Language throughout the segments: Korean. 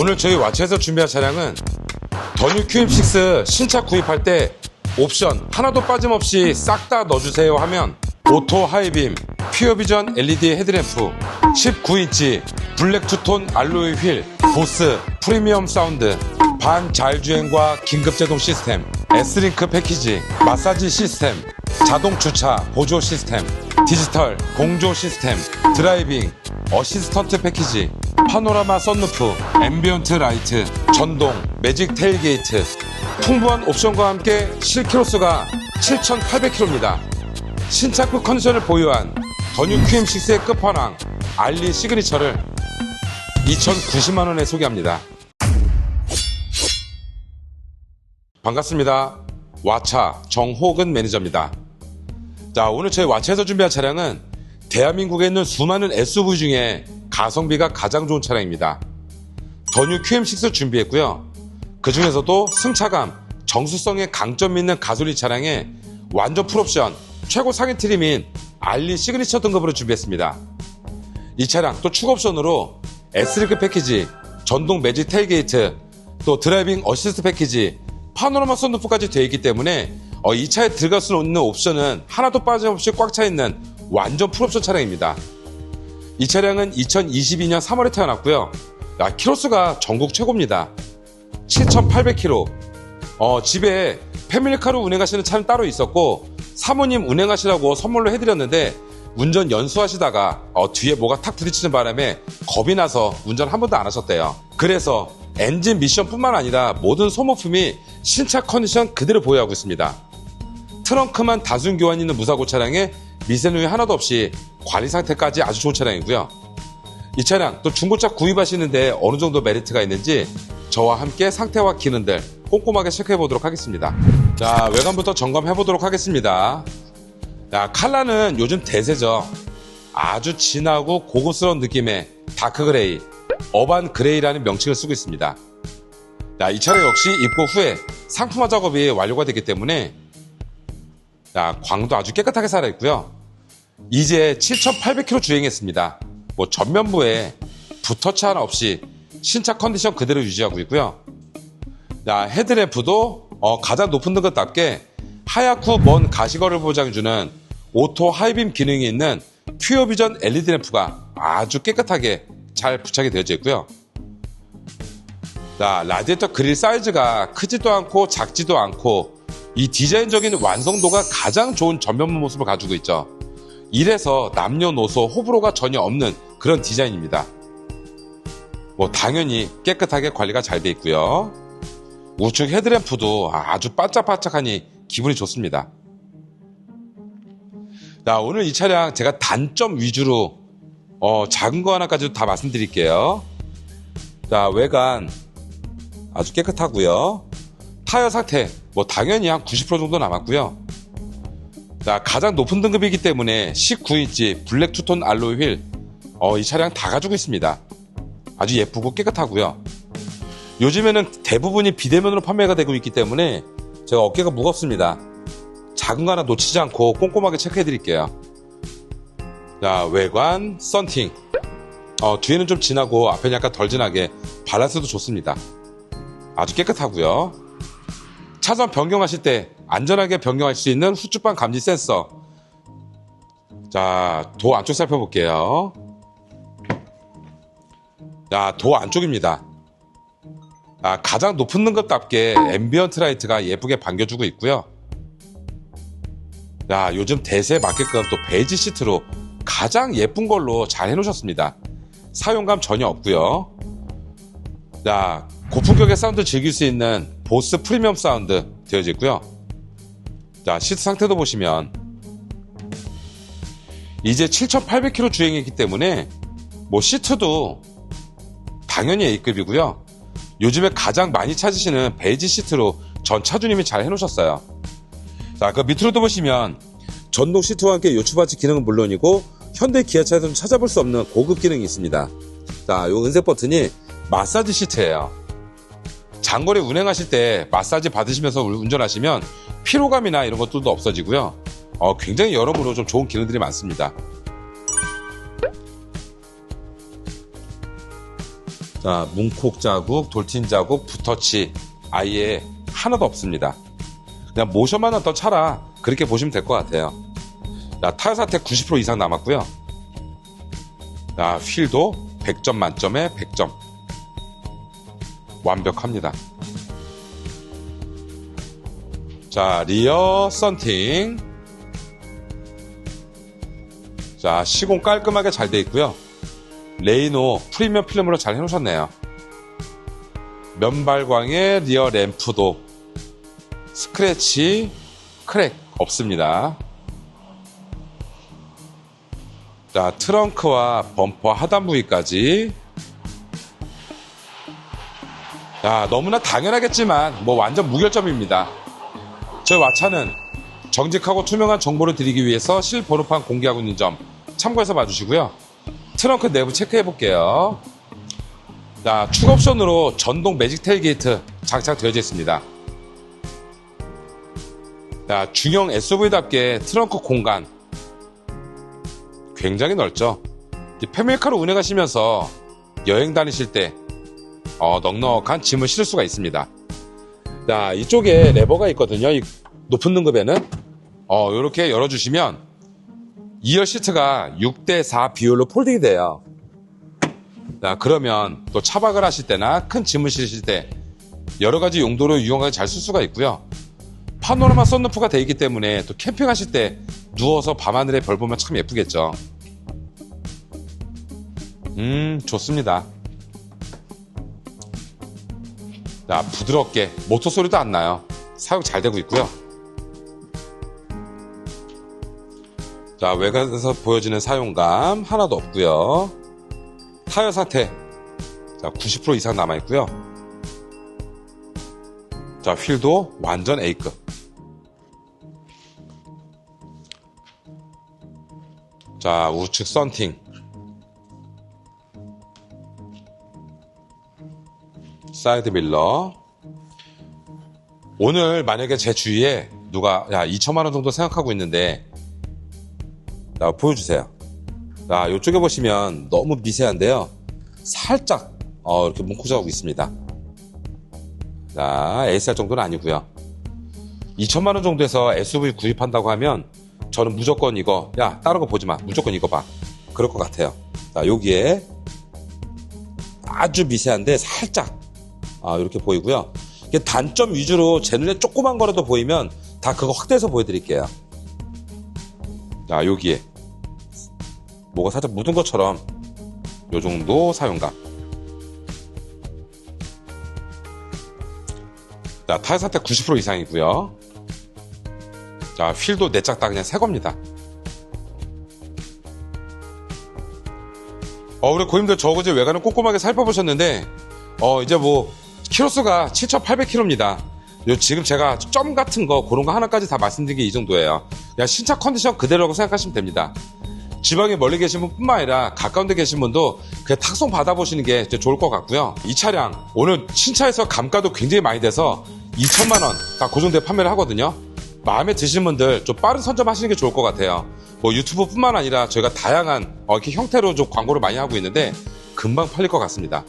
오늘 저희 와치에서 준비한 차량은 더뉴 QM6 신차 구입할 때 옵션 하나도 빠짐없이 싹 다 넣어주세요 하면 오토 하이빔, 퓨어비전 LED 헤드램프, 19인치 블랙 투톤 알로이 휠, 보스 프리미엄 사운드, 반 자율주행과 긴급제동 시스템, S링크 패키지, 마사지 시스템, 자동 주차 보조 시스템, 디지털 공조 시스템, 드라이빙, 어시스턴트 패키지, 파노라마 썬루프, 앰비언트 라이트, 전동, 매직 테일게이트, 풍부한 옵션과 함께 실키로수가 7,800km입니다. 신차급 컨디션을 보유한 더뉴 QM6의 끝판왕 알리 시그니처를 2,090만원에 소개합니다. 반갑습니다. 와차 정호근 매니저입니다. 자, 오늘 저희 와차에서 준비한 차량은 대한민국에 있는 수많은 SUV 중에 가성비가 가장 좋은 차량입니다. 더뉴 QM6 준비했고요. 그 중에서도 승차감, 정수성에 강점 있는 가솔린 차량에 완전 풀옵션, 최고 상위 트림인 알리 시그니처 등급으로 준비했습니다. 이 차량 또 추가 옵션으로 S리그 패키지, 전동 매직 테일게이트, 또 드라이빙 어시스트 패키지, 파노라마 선루프까지 되어 있기 때문에 어, 이 차에 들어갈 수 있는 옵션은 하나도 빠짐없이 꽉 차 있는 완전 풀옵션 차량입니다. 이 차량은 2022년 3월에 태어났고요. 야, 키로수가 전국 최고입니다. 7,800km. 어, 집에 패밀리카로 운행하시는 차는 따로 있었고 사모님 운행하시라고 선물로 해드렸는데 운전 연수하시다가 어, 뒤에 뭐가 탁 부딪히는 바람에 겁이 나서 운전 한 번도 안 하셨대요. 그래서 엔진 미션뿐만 아니라 모든 소모품이 신차 컨디션 그대로 보유하고 있습니다. 트렁크만 다순 교환 있는 무사고 차량에 미세누이 하나도 없이 관리 상태까지 아주 좋은 차량이고요. 이 차량 또 중고차 구입하시는데 어느 정도 메리트가 있는지 저와 함께 상태와 기능들 꼼꼼하게 체크해 보도록 하겠습니다. 자, 외관부터 점검해 보도록 하겠습니다. 자, 칼라는 요즘 대세죠. 아주 진하고 고급스러운 느낌의 다크 그레이, 어반 그레이라는 명칭을 쓰고 있습니다. 자, 이 차량 역시 입고 후에 상품화 작업이 완료가 됐기 때문에 자, 광도 아주 깨끗하게 살아있고요. 이제 7,800km 주행했습니다. 뭐 전면부에 붓터치 하나 없이 신차 컨디션 그대로 유지하고 있고요. 자, 헤드램프도 어, 가장 높은 등급답게 하얗고 먼 가시거를 보장해주는 오토 하이빔 기능이 있는 퓨어 비전 LED 램프가 아주 깨끗하게 잘 부착이 되어져 있고요. 자, 라디에이터 그릴 사이즈가 크지도 않고 작지도 않고 이 디자인적인 완성도가 가장 좋은 전면부 모습을 가지고 있죠. 이래서 남녀노소 호불호가 전혀 없는 그런 디자인입니다. 뭐 당연히 깨끗하게 관리가 잘 돼 있고요. 우측 헤드램프도 아주 반짝반짝하니 기분이 좋습니다. 자, 오늘 이 차량 제가 단점 위주로 어, 작은 거 하나까지도 다 말씀드릴게요. 자, 외관 아주 깨끗하고요. 타이어 상태 뭐 당연히 한 90% 정도 남았고요. 자, 가장 높은 등급이기 때문에 19인치 블랙 투톤 알로이 휠, 어, 이 차량 다 가지고 있습니다. 아주 예쁘고 깨끗하고요. 요즘에는 대부분이 비대면으로 판매가 되고 있기 때문에 제가 어깨가 무겁습니다. 작은 거 하나 놓치지 않고 꼼꼼하게 체크해 드릴게요. 자, 외관, 썬팅. 어, 뒤에는 좀 진하고 앞에는 약간 덜 진하게 밸런스도 좋습니다. 아주 깨끗하고요. 차선 변경하실 때 안전하게 변경할 수 있는 후추방 감지 센서. 자, 도 안쪽 살펴볼게요. 자, 도 안쪽입니다. 아, 가장 높은 등급답게 앰비언트 라이트가 예쁘게 반겨주고 있고요. 자, 요즘 대세에 맞게끔 또 베이지 시트로 가장 예쁜 걸로 잘 해놓으셨습니다. 사용감 전혀 없고요. 자, 고품격의 사운드 즐길 수 있는 보스 프리미엄 사운드 되어져 있고요. 자, 시트 상태도 보시면 이제 7,800km 주행했기 때문에 뭐 시트도 당연히 A급이고요. 요즘에 가장 많이 찾으시는 베이지 시트로 전 차주님이 잘 해놓으셨어요. 자, 그 밑으로도 보시면 전동 시트와 함께 요추바치 기능은 물론이고 현대 기아차에서는 찾아볼 수 없는 고급 기능이 있습니다. 자, 요 은색 버튼이 마사지 시트예요. 장거리 운행하실 때 마사지 받으시면서 운전하시면 피로감이나 이런 것들도 없어지고요. 어, 굉장히 여러모로 좀 좋은 기능들이 많습니다. 자, 문콕 자국, 돌틴 자국, 붓터치 아예 하나도 없습니다. 그냥 모션만 어떤 차라 그렇게 보시면 될 것 같아요. 자, 타이어 사태 90% 이상 남았고요. 자, 휠도 100점 만점에 100점. 완벽합니다. 자, 리어 썬팅. 자, 시공 깔끔하게 잘 돼 있고요. 레이노 프리미엄 필름으로 잘 해놓으셨네요. 면발광의 리어 램프도 스크래치, 크랙 없습니다. 자, 트렁크와 범퍼 하단 부위까지. 자, 너무나 당연하겠지만, 뭐 완전 무결점입니다. 저희 왓차는 정직하고 투명한 정보를 드리기 위해서 실번호판 공개하고 있는 점 참고해서 봐주시고요. 트렁크 내부 체크해 볼게요. 자, 추가 옵션으로 전동 매직 테일게이트 장착되어져 있습니다. 자, 중형 SUV답게 트렁크 공간 굉장히 넓죠. 이 패밀카로 운행하시면서 여행 다니실 때 어, 넉넉한 짐을 실을 수가 있습니다. 자, 이쪽에 레버가 있거든요. 이 높은 등급에는 어, 이렇게 열어주시면 2열 시트가 6대4 비율로 폴딩이 돼요. 자, 그러면 또 차박을 하실 때나 큰 짐을 실으실 때 여러 가지 용도로 유용하게 잘 쓸 수가 있고요. 파노라마 썬루프가 되어 있기 때문에 또 캠핑하실 때 누워서 밤하늘에 별 보면 참 예쁘겠죠. 음, 좋습니다. 자, 부드럽게 모터 소리도 안 나요. 사용 잘 되고 있고요. 자, 외관에서 보여지는 사용감 하나도 없고요. 타이어 상태 자, 90% 이상 남아 있고요. 자, 휠도 완전 A급. 자, 우측 썬팅. 사이드 밀러. 오늘 만약에 제 주위에 누가 야 2천만 원 정도 생각하고 있는데 자, 보여주세요. 자, 이쪽에 보시면 너무 미세한데요. 살짝 어, 이렇게 뭉크자고 있습니다. 자, ASR 정도는 아니고요. 2천만 원 정도에서 SUV 구입한다고 하면 저는 무조건 이거 야 다른 거 보지 마 무조건 이거 봐 그럴 것 같아요. 자, 여기에 아주 미세한데 살짝 아, 이렇게 보이고요. 단점 위주로 제 눈에 조그만 거라도 보이면 다 그거 확대해서 보여드릴게요. 자, 여기에 뭐가 살짝 묻은 것처럼 요 정도 사용감. 자, 타이어 상태 90% 이상이고요. 자, 휠도 내짝 다 그냥 새 겁니다. 어, 우리 고님들 저그제 외관을 꼼꼼하게 살펴보셨는데, 어, 이제 뭐, 키로수가 7,800km입니다. 요 지금 제가 점 같은 거 그런 거 하나까지 다 말씀드린 게 이 정도예요. 그냥 신차 컨디션 그대로라고 생각하시면 됩니다. 지방에 멀리 계신 분뿐만 아니라 가까운 데 계신 분도 그 탁송 받아보시는 게 좋을 것 같고요. 이 차량 오늘 신차에서 감가도 굉장히 많이 돼서 2천만 원 다 고정돼 판매를 하거든요. 마음에 드시는 분들 좀 빠른 선점하시는 게 좋을 것 같아요. 뭐 유튜브뿐만 아니라 저희가 다양한 어, 이렇게 형태로 좀 광고를 많이 하고 있는데 금방 팔릴 것 같습니다.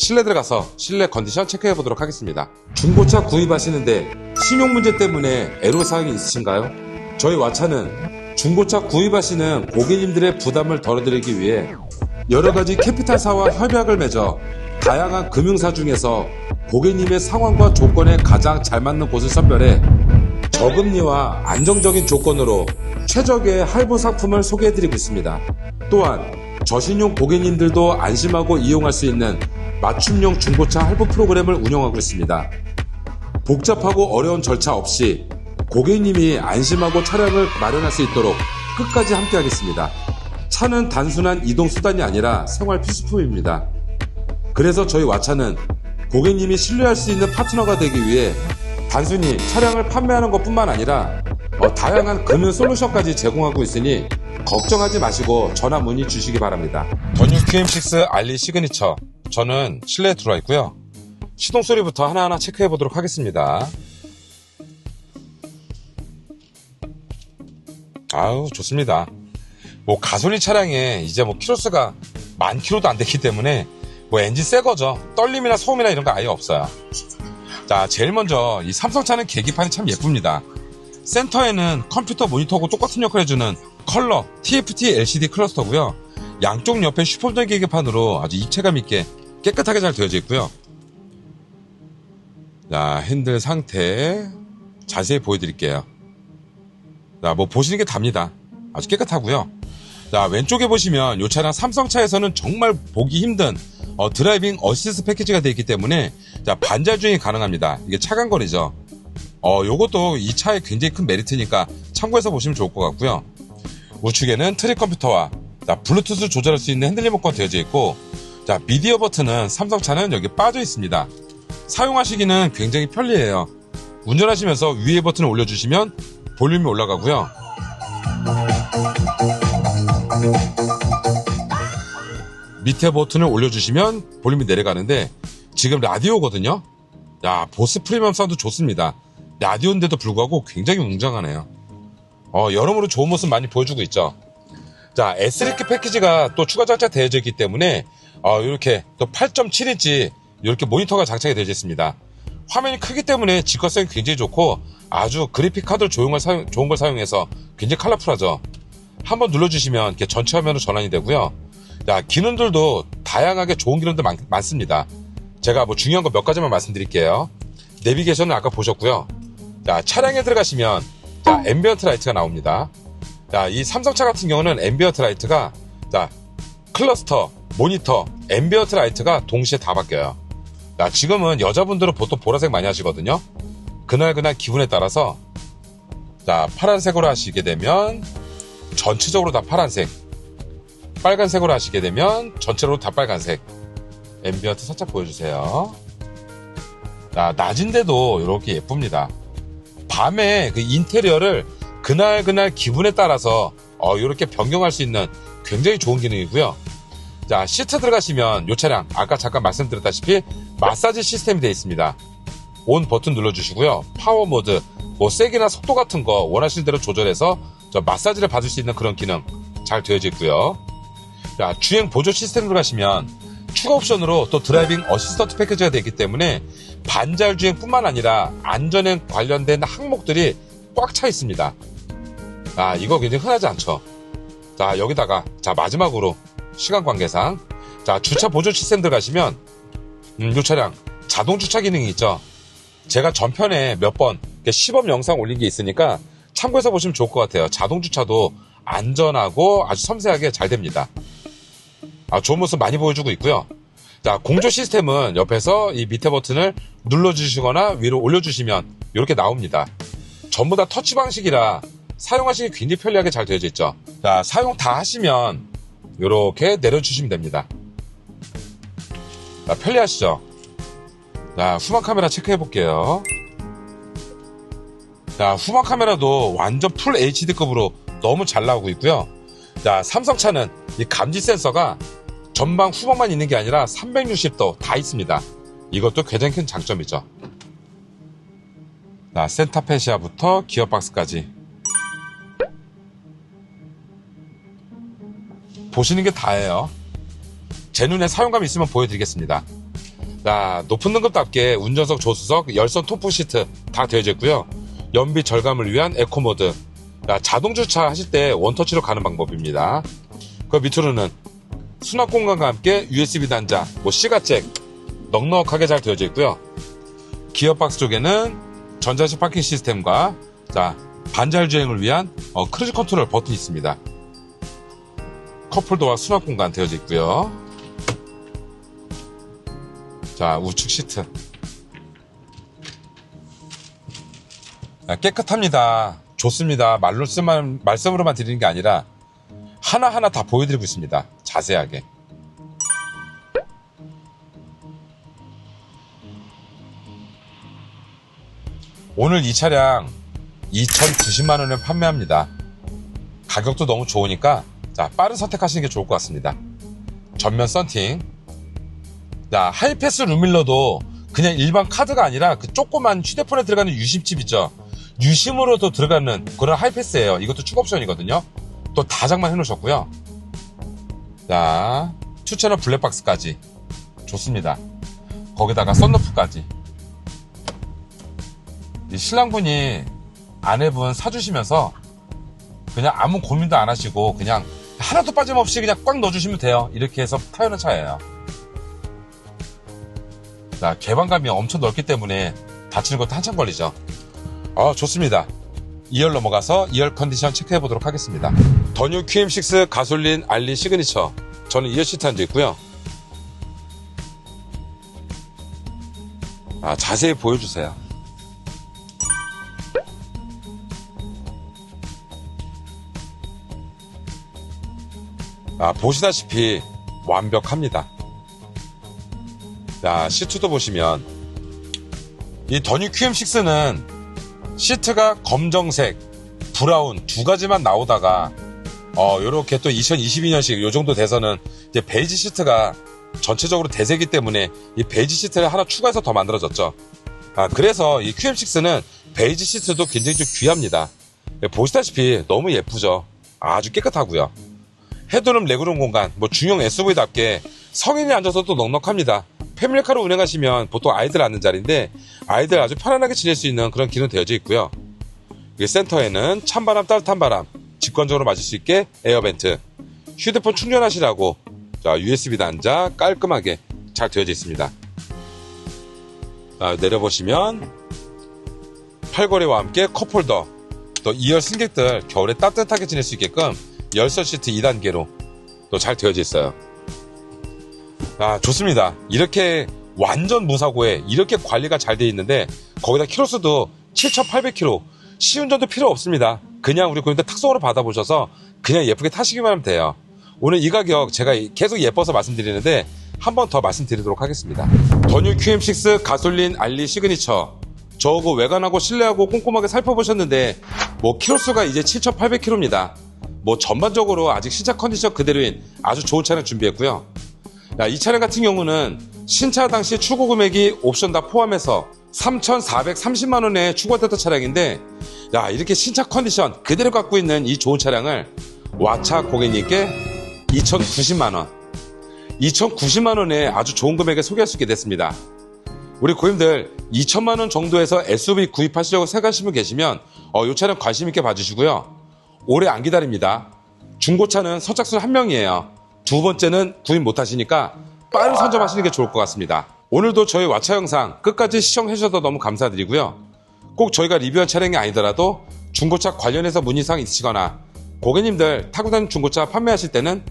실내 들어가서 실내 컨디션 체크해 보도록 하겠습니다. 중고차 구입하시는데 신용 문제 때문에 애로사항이 있으신가요? 저희 와차는 중고차 구입하시는 고객님들의 부담을 덜어드리기 위해 여러 가지 캐피탈사와 협약을 맺어 다양한 금융사 중에서 고객님의 상황과 조건에 가장 잘 맞는 곳을 선별해 저금리와 안정적인 조건으로 최적의 할부 상품을 소개해드리고 있습니다. 또한 저신용 고객님들도 안심하고 이용할 수 있는 맞춤형 중고차 할부 프로그램을 운영하고 있습니다. 복잡하고 어려운 절차 없이 고객님이 안심하고 차량을 마련할 수 있도록 끝까지 함께하겠습니다. 차는 단순한 이동 수단이 아니라 생활 필수품입니다. 그래서 저희 와차는 고객님이 신뢰할 수 있는 파트너가 되기 위해 단순히 차량을 판매하는 것뿐만 아니라 어, 다양한 금융 솔루션까지 제공하고 있으니 걱정하지 마시고 전화 문의 주시기 바랍니다. 더뉴 QM6 알리 시그니처 저는 실내에 들어와 있고요. 시동 소리부터 하나하나 체크해 보도록 하겠습니다. 아우 좋습니다. 뭐 가솔린 차량에 이제 뭐 키로수가 만 킬로도 안 되기 때문에 뭐 엔진 새 거죠. 떨림이나 소음이나 이런 거 아예 없어요. 자, 제일 먼저 이 삼성차는 계기판이 참 예쁩니다. 센터에는 컴퓨터 모니터하고 똑같은 역할을 해주는 컬러 TFT LCD 클러스터고요. 양쪽 옆에 슈퍼전 계기판으로 아주 입체감 있게 깨끗하게 잘 되어져 있고요. 자, 핸들 상태 자세히 보여드릴게요. 자, 뭐 보시는 게 답니다. 아주 깨끗하고요. 자, 왼쪽에 보시면 이 차량 삼성차에서는 정말 보기 힘든 어, 드라이빙 어시스트 패키지가 되어 있기 때문에 자, 반절 주행이 가능합니다. 이게 차간거리죠. 어, 요것도 이 차의 굉장히 큰 메리트니까 참고해서 보시면 좋을 것 같고요. 우측에는 트릭 컴퓨터와 자, 블루투스 조절할 수 있는 핸들 리 모컨 되어져 있고 자, 미디어 버튼은 삼성차는 여기 빠져 있습니다. 사용하시기는 굉장히 편리해요. 운전하시면서 위에 버튼을 올려주시면 볼륨이 올라가고요. 밑에 버튼을 올려주시면 볼륨이 내려가는데 지금 라디오거든요. 야 보스 프리미엄 사운드 좋습니다. 라디오인데도 불구하고 굉장히 웅장하네요. 어, 여러모로 좋은 모습 많이 보여주고 있죠. 자 S리키 패키지가 또 추가 장착 되어져 있기 때문에 어, 이렇게 또 8.7인치 이렇게 모니터가 장착이 되어 있습니다. 화면이 크기 때문에 직관성이 굉장히 좋고 아주 그래픽 좋은 걸, 사용, 좋은 걸 사용해서 굉장히 컬러풀하죠. 한번 눌러주시면 이렇게 전체 화면으로 전환이 되고요. 자, 기능들도 다양하게 좋은 기능들 많, 많습니다. 제가 뭐 중요한 거 몇 가지만 말씀드릴게요. 내비게이션은 아까 보셨고요. 자, 차량에 들어가시면 자, 앰비언트 라이트가 나옵니다. 자, 이 삼성차 같은 경우는 앰비언트 라이트가 자, 클러스터, 모니터, 앰비언트 라이트가 동시에 다 바뀌어요. 자, 지금은 여자분들은 보통 보라색 많이 하시거든요. 그날 그날 기분에 따라서 자, 파란색으로 하시게 되면 전체적으로 다 파란색. 빨간색으로 하시게 되면 전체로 다 빨간색. 앰비언트 살짝 보여주세요. 자, 낮인데도 이렇게 예쁩니다. 밤에 그 인테리어를 그날 그날 기분에 따라서 어, 이렇게 변경할 수 있는 굉장히 좋은 기능이고요. 자, 시트 들어가시면 이 차량 아까 잠깐 말씀드렸다시피 마사지 시스템이 되어 있습니다. 온 버튼 눌러주시고요. 파워 모드, 뭐 세기나 속도 같은 거 원하시는 대로 조절해서 저 마사지를 받을 수 있는 그런 기능 잘 되어져 있고요. 자, 주행 보조 시스템 들어가시면 추가 옵션으로 또 드라이빙 어시스턴트 패키지가 되기 때문에 반잘 주행뿐만 아니라 안전에 관련된 항목들이 꽉 차 있습니다. 아, 이거 굉장히 흔하지 않죠. 자, 여기다가 자 마지막으로 시간 관계상 자 주차 보조 시스템 들어가시면 음, 이 차량 자동 주차 기능이 있죠. 제가 전편에 몇 번 시범 영상 올린 게 있으니까 참고해서 보시면 좋을 것 같아요. 자동 주차도 안전하고 아주 섬세하게 잘 됩니다. 아, 좋은 모습 많이 보여주고 있고요. 자, 공조 시스템은 옆에서 이 밑에 버튼을 눌러주시거나 위로 올려주시면 이렇게 나옵니다. 전부 다 터치 방식이라 사용하시기 굉장히 편리하게 잘 되어져 있죠. 자, 사용 다 하시면 이렇게 내려주시면 됩니다. 자, 편리하시죠? 자, 후방 카메라 체크해 볼게요. 자, 후방 카메라도 완전 풀 HD급으로 너무 잘 나오고 있고요. 자, 삼성차는 이 감지 센서가 전방 후방만 있는 게 아니라 360도 다 있습니다. 이것도 굉장히 큰 장점이죠. 자, 센터 페시아부터 기어박스까지 보시는 게 다예요. 제 눈에 사용감 있으면 보여드리겠습니다. 자, 높은 등급답게 운전석, 조수석, 열선 토프 시트 다 되어져 있고요. 연비 절감을 위한 에코 모드. 자, 자동 주차 하실 때 원터치로 가는 방법입니다. 그 밑으로는 수납 공간과 함께 USB 단자, 뭐 시가잭 넉넉하게 잘 되어져 있고요. 기어박스 쪽에는 전자식 파킹 시스템과 자 반잘 주행을 위한 어, 크루즈 컨트롤 버튼이 있습니다. 컵홀더와 수납 공간 되어져 있고요. 자 우측 시트 자, 깨끗합니다. 좋습니다. 말로 쓰만 말씀으로만 드리는 게 아니라 하나하나 다 보여드리고 있습니다. 자세하게. 오늘 이 차량 2,090만 원에 판매합니다. 가격도 너무 좋으니까 자 빠른 선택하시는 게 좋을 것 같습니다. 전면 썬팅. 자 하이패스 루밀러도 그냥 일반 카드가 아니라 그 조그만 휴대폰에 들어가는 유심칩 있죠. 유심으로도 들어가는 그런 하이패스예요. 이것도 추가 옵션이거든요. 또 다장만 해놓으셨고요. 자, 투채널 블랙박스까지 좋습니다. 거기다가 썬루프까지. 이 신랑분이 아내분 사주시면서 그냥 아무 고민도 안 하시고 그냥 하나도 빠짐없이 그냥 꽉 넣어주시면 돼요. 이렇게 해서 타요는 차예요. 자, 개방감이 엄청 넓기 때문에 다치는 것도 한참 걸리죠. 아, 좋습니다. 2열 넘어가서 2열 컨디션 체크해 보도록 하겠습니다. 더뉴 QM6 가솔린 알리 시그니처. 저는 2열 시트 앉아 있고요. 아, 자세히 보여주세요. 아, 보시다시피 완벽합니다. 자, 시트도 보시면 이 더뉴 QM6는 시트가 검정색, 브라운 두 가지만 나오다가 어, 요렇게 또 2022년식 요 정도 돼서는 이제 베이지 시트가 전체적으로 대세기 때문에 이 베이지 시트를 하나 추가해서 더 만들어졌죠. 아, 그래서 이 QM6는 베이지 시트도 굉장히 좀 귀합니다. 보시다시피 너무 예쁘죠. 아주 깨끗하고요. 헤드룸 레그룸 공간, 뭐 중형 SUV답게 성인이 앉아서도 넉넉합니다. 패밀리카로 운행하시면 보통 아이들 앉는 자리인데 아이들 아주 편안하게 지낼 수 있는 그런 기능 되어져 있고요. 이 센터에는 찬바람, 따뜻한 바람, 직관적으로 맞을 수 있게 에어벤트, 휴대폰 충전하시라고 자, USB 단자 깔끔하게 잘 되어져 있습니다. 자, 내려보시면 팔걸이와 함께 컵홀더, 또 2열 승객들 겨울에 따뜻하게 지낼 수 있게끔 열선 시트 2단계로 또 잘 되어져 있어요. 아, 좋습니다. 이렇게 완전 무사고에 이렇게 관리가 잘 되어 있는데 거기다 키로수도 7,800km. 시운전도 필요 없습니다. 그냥 우리 고객님들 탁송으로 받아보셔서 그냥 예쁘게 타시기만 하면 돼요. 오늘 이 가격 제가 계속 예뻐서 말씀드리는데 한 번 더 말씀드리도록 하겠습니다. 더뉴 QM6 가솔린 알리 시그니처. 저거 외관하고 실내하고 꼼꼼하게 살펴보셨는데 뭐 키로수가 이제 7,800km입니다. 뭐 전반적으로 아직 신차 컨디션 그대로인 아주 좋은 차량 준비했고요. 야, 이 차량 같은 경우는 신차 당시 출고 금액이 옵션 다 포함해서 3,430만 원에 추가됐던 차량인데 야 이렇게 신차 컨디션 그대로 갖고 있는 이 좋은 차량을 와차 고객님께 2,090만 원 2,090만 원에 아주 좋은 금액에 소개할 수 있게 됐습니다. 우리 고객님들 2천만 원 정도에서 SUV 구입하시려고 생각하시는 분 계시면 어, 이 차량 관심 있게 봐주시고요. 오래 안 기다립니다. 중고차는 선착순 한 명이에요. 두 번째는 구입 못 하시니까 빠른 선점하시는 게 좋을 것 같습니다. 오늘도 저희 와차 영상 끝까지 시청해 주셔서 너무 감사드리고요. 꼭 저희가 리뷰한 차량이 아니더라도 중고차 관련해서 문의사항 있으시거나 고객님들 타고 다니는 중고차 판매하실 때는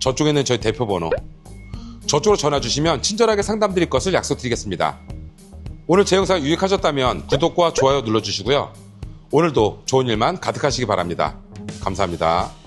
저쪽에 있는 저희 대표 번호 저쪽으로 전화 주시면 친절하게 상담 드릴 것을 약속드리겠습니다. 오늘 제 영상 유익하셨다면 구독과 좋아요 눌러주시고요. 오늘도 좋은 일만 가득하시기 바랍니다. 감사합니다.